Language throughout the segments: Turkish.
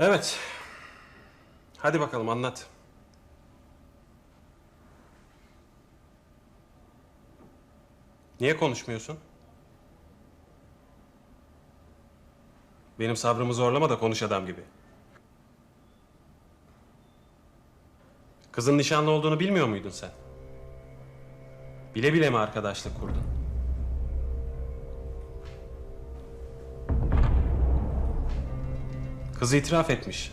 Evet. Hadi bakalım anlat. Niye konuşmuyorsun? Benim sabrımı zorlama da konuş adam gibi. Kızın nişanlı olduğunu bilmiyor muydun sen? Bile bile mi arkadaşlık kurdun? Kız itiraf etmiş.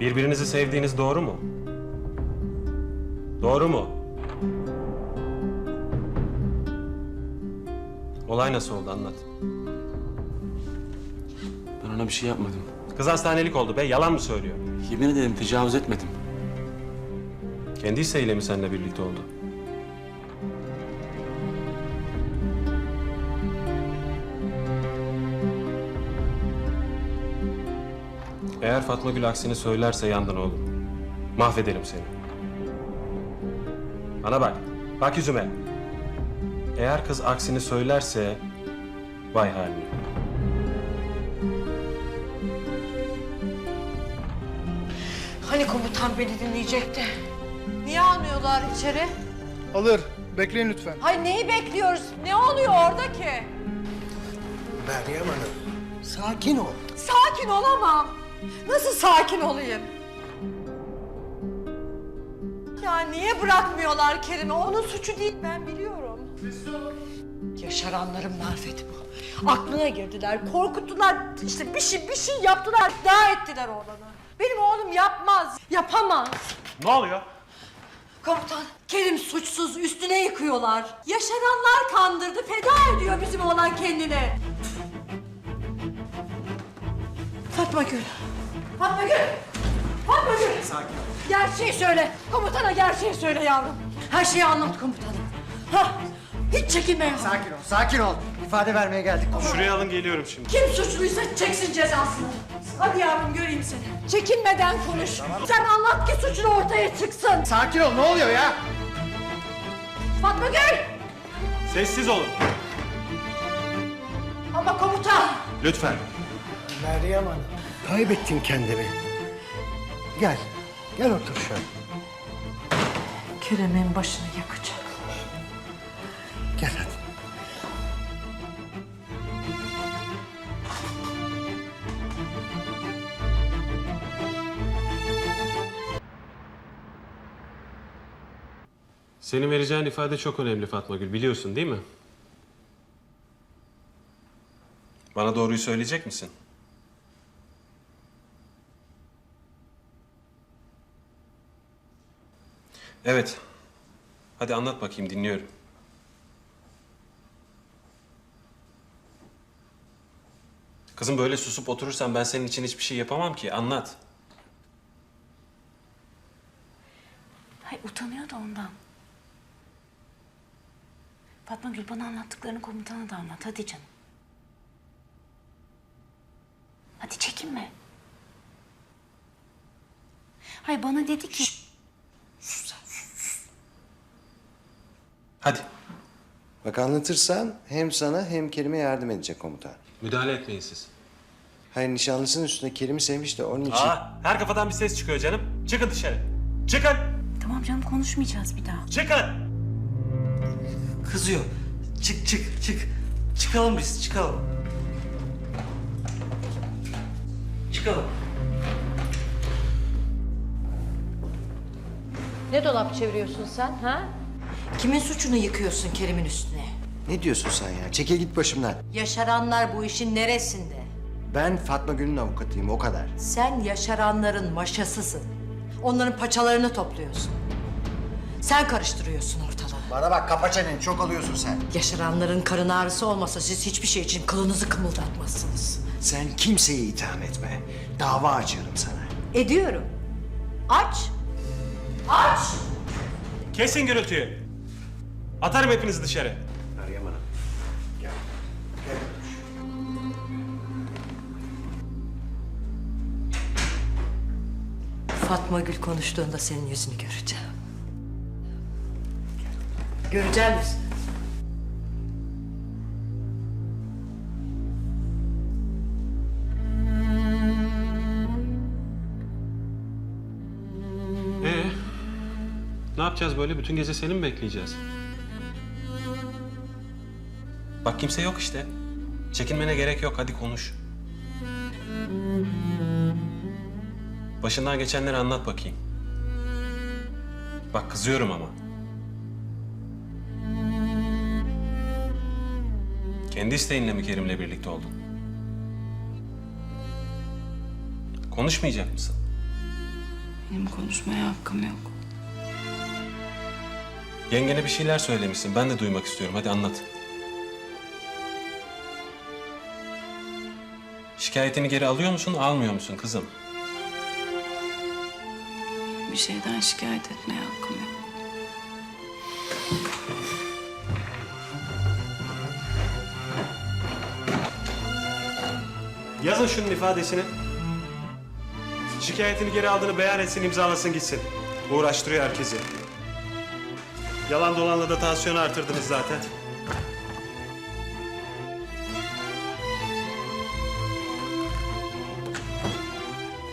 Birbirinizi sevdiğiniz doğru mu? Doğru mu? Olay nasıl oldu anlat. Ben ona bir şey yapmadım. Kız hastanelik oldu be yalan mı söylüyor? Yemin ederim tecavüz etmedim. Kendi isteğiyle mi seninle birlikte oldu? Eğer Fatma Gül aksini söylerse yandın oğlum. Mahvederim seni. Bana bak. Bak yüzüme. Eğer kız aksini söylerse vay haline. Hani komutan beni dinleyecekti? Niye almıyorlar içeri? Alır. Bekleyin lütfen. Hay neyi bekliyoruz? Ne oluyor orada ki? Meryem Hanım, sakin ol. Sakin olamam. Nasıl sakin olayım? Ya niye bırakmıyorlar Kerim'i? Onun suçu değil ben biliyorum. Yaşaranların marifeti bu. Aklına girdiler, korkuttular, işte bir şey bir şey yaptılar, daha ettiler oğlanı. Benim oğlum yapmaz, yapamaz. Ne oluyor? Komutan, Kerim suçsuz, üstüne yıkıyorlar. Yaşaranlar kandırdı, feda ediyor bizim oğlan kendini. Fatma Gül. Fatma Gül. Fatma Gül. Sakin ol. Gerçeği söyle. Komutana gerçeği söyle yavrum. Her şeyi anlat komutanım. Ha, hiç çekinme yavrum. Sakin ol, sakin ol. İfade vermeye geldik. Şuraya alın geliyorum şimdi. Kim suçluysa çeksin cezasını. Hadi yavrum göreyim seni. Çekinmeden konuş. Sen anlat ki suçun ortaya çıksın. Sakin ol, ne oluyor ya? Fatma Gül. Sessiz olun. Ama komutan. Lütfen. Meryem Hanım, kaybettin kendini. Gel, gel otur şöyle. Kerem'in başını yakacak. Gel hadi. Senin vereceğin ifade çok önemli Fatma Gül, biliyorsun değil mi? Bana doğruyu söyleyecek misin? Evet. Hadi anlat bakayım, dinliyorum. Kızım böyle susup oturursan ben senin için hiçbir şey yapamam ki. Anlat. Hayır utanıyor da ondan. Fatma Gül bana anlattıklarını komutana da anlat. Hadi canım. Hadi çekinme. Hayır bana dedi ki... Hadi. Bak anlatırsan hem sana hem Kerim'e yardım edecek komutan. Müdahale etmeyin siz. Hayır nişanlısının üstüne Kerim'i sevmiş de onun için... Aa, her kafadan bir ses çıkıyor canım. Çıkın dışarı. Çıkın. Tamam canım konuşmayacağız bir daha. Çıkın. Kızıyor. Çık çık çık. Çıkalım biz çıkalım. Çıkalım. Ne dolap çeviriyorsun sen ha? Kimin suçunu yıkıyorsun Kerim'in üstüne? Ne diyorsun sen ya? Çekil git başımdan. Yaşaranlar bu işin neresinde? Ben Fatma Gül'ün avukatıyım o kadar. Sen yaşaranların maşasısın. Onların paçalarını topluyorsun. Sen karıştırıyorsun ortalığı. Bana bak, kapa çeneni, çok alıyorsun sen. Yaşaranların karın ağrısı olmasa siz hiçbir şey için kılınızı kımıldatmazsınız. Sen kimseyi itham etme. Dava açarım sana. Ediyorum. Aç. Aç. Kesin gürültüyü. Atarım hepinizi dışarı. Meryem Hanım. Gel. Gel. Fatma Gül konuştuğunda senin yüzünü göreceğim. Göreceğim misin? Ee, ne yapacağız böyle? Bütün gece seni mi bekleyeceğiz? Bak kimse yok işte. Çekinmene gerek yok. Hadi konuş. Başından geçenleri anlat bakayım. Bak kızıyorum ama. Kendi isteğinle mi Kerim'le birlikte oldun? Konuşmayacak mısın? Benim konuşmaya hakkım yok. Yengene bir şeyler söylemişsin. Ben de duymak istiyorum. Hadi anlat. Şikayetini geri alıyor musun, almıyor musun kızım? Bir şeyden şikayet etmeye hakkım yok. Yazın şunun ifadesini. Şikayetini geri aldığını beyan etsin, imzalasın gitsin. Uğraştırıyor herkesi. Yalan dolanla da tansiyonu artırdınız zaten.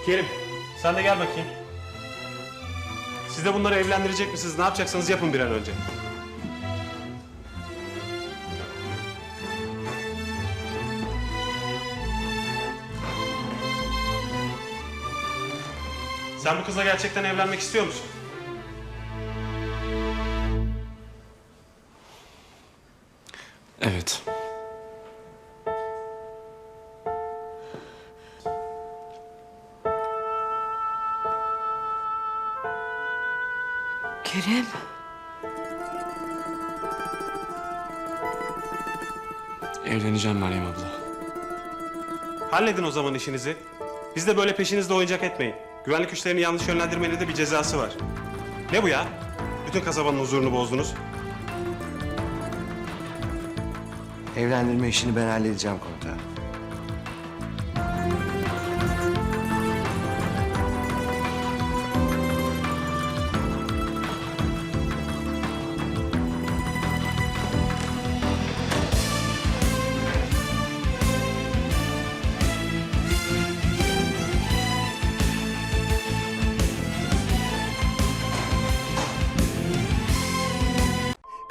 Kerim, sen de gel bakayım. Siz de bunları evlendirecek misiniz? Ne yapacaksanız yapın bir an önce. Sen bu kızla gerçekten evlenmek istiyor musun? Kerim. Evleneceğim Meryem abla. Halledin o zaman işinizi. Biz de böyle peşinizde oyuncak etmeyin. Güvenlik güçlerini yanlış yönlendirmenin de bir cezası var. Ne bu ya? Bütün kasabanın huzurunu bozdunuz. Evlendirme işini ben halledeceğim komutan.